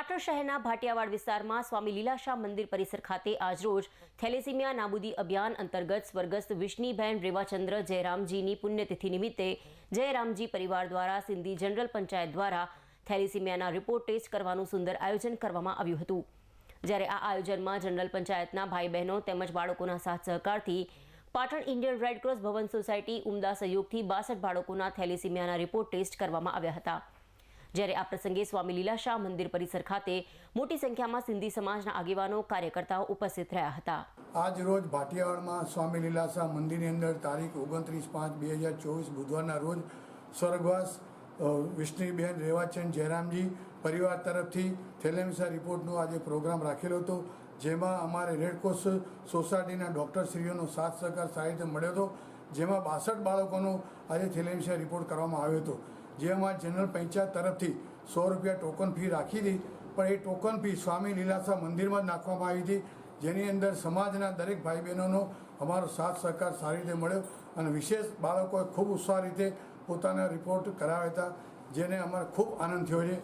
પાટણ શહેરના ભાટિયાવાડ વિસ્તારમાં સ્વામી લીલાશા મંદિર પરિસર ખાતે આજરોજ થેલેસીમિયા નાબૂદી અભિયાન અંતર્ગત સ્વર્ગસ્થ વિષ્ણીબહેન રેવાચંદ્ર જયરામજીની પુણ્યતિથિ નિમિત્તે જયરામજી પરિવાર દ્વારા સિંધી જનરલ પંચાયત દ્વારા થેલેસીમિયાના રિપોર્ટ ટેસ્ટ કરવાનું સુંદર આયોજન કરવામાં આવ્યું હતું. જ્યારે આ આયોજનમાં જનરલ પંચાયતના ભાઈ બહેનો તેમજ બાળકોના સાથ સહકારથી પાટણ ઇન્ડિયન રેડક્રોસ ભવન સોસાયટી ઉમદા સહયોગથી બાસઠ બાળકોના થેલેસીમિયાના રિપોર્ટ ટેસ્ટ કરવામાં આવ્યા હતા. જ્યારે આ પ્રસંગે સ્વામી લીલાશાહ મંદિર પરિસર ખાતે મોટી સંખ્યામાં સિંધી સમાજના આગેવાનો, કાર્યકર્તાઓ ઉપસ્થિત રહ્યા હતા. આજ રોજ ભાટિયાવાડમાં સ્વામી લીલાશાહ મંદિરની અંદર તારીખ ઓગણત્રીસ પાંચ બે હજાર ચોવીસ બુધવારના રોજ સ્વર્ગવાસ વિષ્ણુબેન રેવાચંદ જયરામજી પરિવાર તરફથી થેલેમિસા રિપોર્ટનો આજે પ્રોગ્રામ રાખેલો હતો, જેમાં અમારે રેડક્રોસ સોસાયટીના ડૉક્ટરશ્રીઓનો સાથ સહકાર સારી રીતે મળ્યો હતો, જેમાં બાસઠ બાળકોનો આજે થેલેમસા રિપોર્ટ કરવામાં આવ્યો હતો. જેમાં જનરલ પંચાયત તરફથી સો રૂપિયા ટોકન ફી રાખી હતી, પણ એ ટોકન ફી સ્વામી લીલાસા મંદિરમાં જ નાખવામાં આવી હતી. જેની અંદર સમાજના દરેક ભાઈ બહેનોનો અમારો સાથ સહકાર સારી રીતે મળ્યો અને વિશેષ બાળકોએ ખૂબ ઉત્સાહ રીતે પોતાના રિપોર્ટ કરાવ્યા હતા, જેને અમારે ખૂબ આનંદ થયો છે.